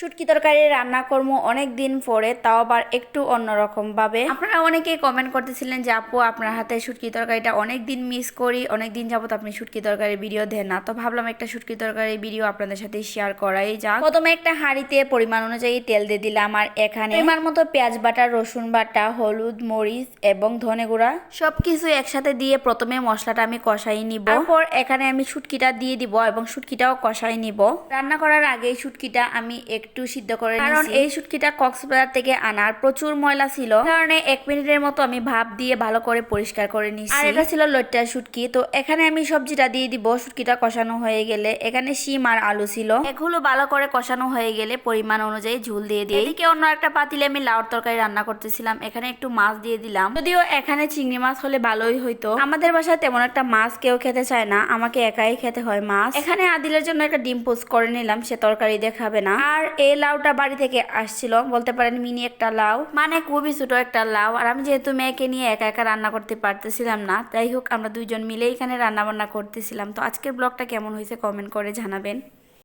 শুটকি তরকারি রান্না করব অনেক দিন পরে তাও আবার একটু অন্যরকম ভাবে আপনারা অনেকেই কমেন্ট করতেছিলেন যে আপু আপনার হাতে শুটকি তরকারিটা অনেক দিন মিস করি অনেক দিন যাবত আপনি শুটকি তরকারি ভিডিও দেন না। তো ভাবলাম একটা শুটকি তরকারি ভিডিও আপনাদের সাথে শেয়ার করাই যাক। প্রথমে একটা হাঁড়িতে পরিমাণ অনুযায়ী তেল দিয়ে দিলাম আর এখানে পরিমাণ মতো পেঁয়াজ বাটা রসুন বাটা হলুদ মরিচ এবং ধনে গুঁড়া। সবকিছু একসাথে দিয়ে প্রথমে মশলাটা আমি কষাই নিব। তারপর এখানে আমি শুটকিটা দিয়ে দিব এবং শুটকিটাও কষাই নিব। রান্না করার আগে শুটকিটা আমি একটু সিদ্ধ করে কারণ এই শুটকিটা কক্সবাজার থেকে আনার প্রচুর ময়লা ছিল। কারণে এক মিনিটের মতো আমি ভাপ দিয়ে ভালো করে পরিষ্কার করে নিচ্ছি আর এটা ছিল লইট্টার শুটকি তো এখানে আমি সবজিটা দিয়ে দিব। শুটকিটা কষানো হয়ে গেলে এখানে শিম আর আলু ছিল। এগুলো ভালো করে কষানো হয়ে গেলে পরিমাণ অনুযায়ী ঝুল দিয়ে দিই। এদিকে অন্য একটা পাতিলে আমি লাউর তরকারি রান্না করতেছিলাম। এখানে একটু মাছ দিয়ে দিলাম। যদিও এখানে চিংড়ি মাছ হলে ভালোই হইতো। আমাদের বাসায় তেমন একটা মাছ কেউ খেতে চায় না। আমাকে একাই খেতে হয় মাছ। এখানে আদিলের জন্য একটা ডিম পোস্ট করে নিলাম। সে তরকারি দেখাবে না। আর এই লাউটা বাড়ি থেকে আসছিল, বলতে পারেন মিনি একটা লাউ। মানে খুবই ছোট একটা লাউ, আর আমি যেহেতু মেয়েকে নিয়ে একা একা রান্না করতে পারতেছিলাম না তাই হোক আমরা দুইজন মিলে এখানে রান্নাবান্না করতেছিলাম। তো আজকের ব্লগটা কেমন হয়েছে কমেন্ট করে জানাবেন।